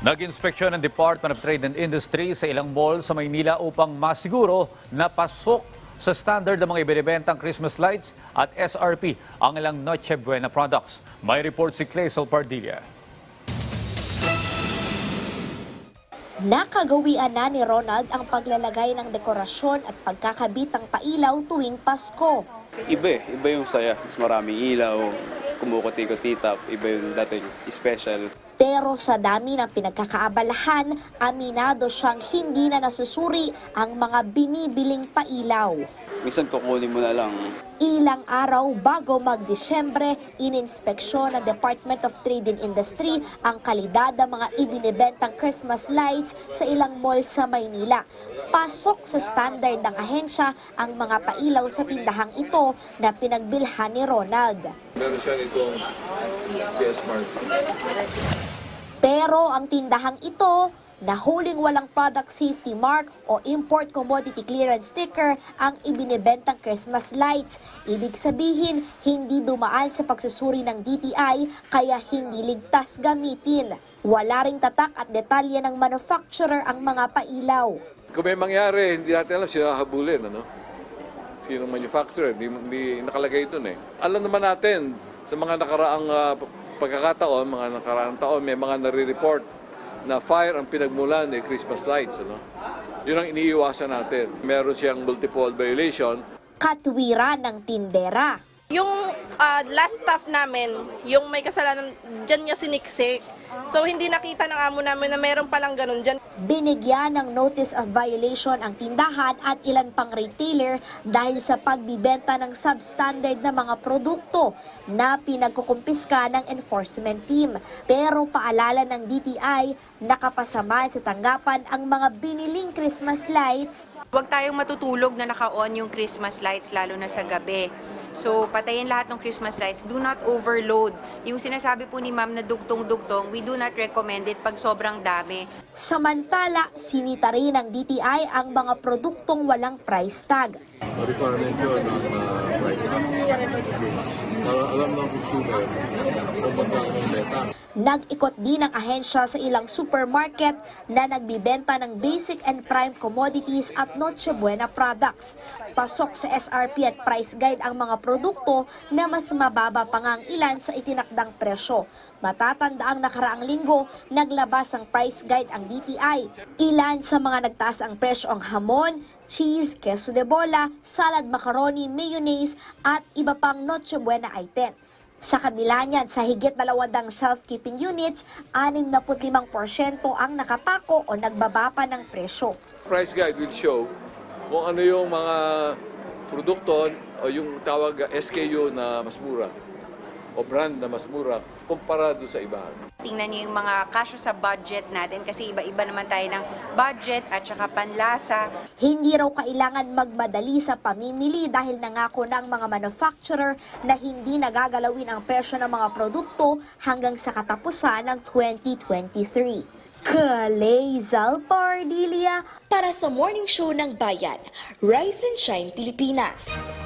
Nag-inspeksyon ng Department of Trade and Industry sa ilang mall sa Maynila upang masiguro na pasok sa standard ng mga ibinibentang Christmas lights at SRP ang ilang Noche Buena products. May report si Clazel Pardilla. Nakagawian na ni Ronald ang paglalagay ng dekorasyon at pagkakabit ng pailaw tuwing Pasko. Iba eh, iba yung saya. Mas maraming ilaw, kumukuti-kutita, iba yung dating special. Pero sa dami ng pinagkakaabalahan, aminado siyang hindi na nasusuri ang mga binibiling pailaw. Minsan kukunin mo na lang. Ilang araw bago mag-Disyembre, ininspeksyon ng Department of Trade and Industry ang kalidad ng mga ibinibentang Christmas lights sa ilang mall sa Maynila. Pasok sa standard ng ahensya ang mga pailaw sa tindahang ito na pinagbilhan ni Ronald. Meron siya nitong CS Mart. Pero ang tindahang ito, na huling walang product safety mark o import commodity clearance sticker ang ibinebentang Christmas lights. Ibig sabihin, hindi dumaan sa pagsusuri ng DTI kaya hindi ligtas gamitin. Wala ring tatak at detalye ng manufacturer ang mga pailaw. Kung may mangyari, hindi natin alam sino habulin, ano? Sino manufacturer, hindi, hindi nakalagay doon eh. Alam naman natin, sa mga nakaraang ah, pagkakataon, mga nakaraang taon, may mga nare-report na fire ang pinagmulan ni Christmas lights, ano? Yun ang iniiwasan natin. Meron siyang multiple violation, Katwiran ng tindera. Yung ah, last staff namin, yung may kasalanan, dyan niya siniksik. So hindi nakita ng amo namin na meron palang ganun dyan. Binigyan ng notice of violation ang tindahan at ilan pang retailer dahil sa pagbibenta ng substandard na mga produkto na pinagkukumpiska ng enforcement team. Pero paalala ng DTI, nakapasama sa tanggapan ang mga biniling Christmas lights Huwag tayong matutulog na naka-on yung Christmas lights lalo na sa gabi. So, patayin lahat ng Christmas lights. Do not overload. Yung sinasabi po ni ma'am na dugtong-dugtong, we do not recommend it pag sobrang dami. Samantala, sinita rin ng DTI ang mga produktong walang price tag. requirement yun ng uh, price up. Para alam ng consumer kung magkano ang beta. Nag-ikot din ang ahensya sa ilang supermarket na nagbibenta ng basic and prime commodities at Noche Buena products. Pasok sa SRP at price guide ang mga produkto na mas mababa pa nga ang ilan sa itinakdang presyo. Matatanda ang nakaraang linggo, naglabas ang price guide ang DTI. Ilan sa mga nagtaas ang presyo ang hamon, cheese, queso de bola, salad macaroni, mayonnaise at iba pang Noche Buena items. Sa kabila niyan, sa higit dalawandang self-keeping units, 65% ang nakapako o nagbaba pa ng presyo. price guide will show kung ano yung mga produkto o yung tawag SKU na mas mura o brand na mas mura kumpara doon sa ibahan. Tingnan niyo yung mga kasya sa budget natin kasi iba-iba naman tayo ng budget at saka panlasa. Hindi raw kailangan magmadali sa pamimili dahil nangako na ang mga manufacturer na hindi nagagalawin ang presyo ng mga produkto hanggang sa katapusan ng 2023. Kalezal Pardilia para sa Morning Show ng Bayan, Rise and Shine Pilipinas.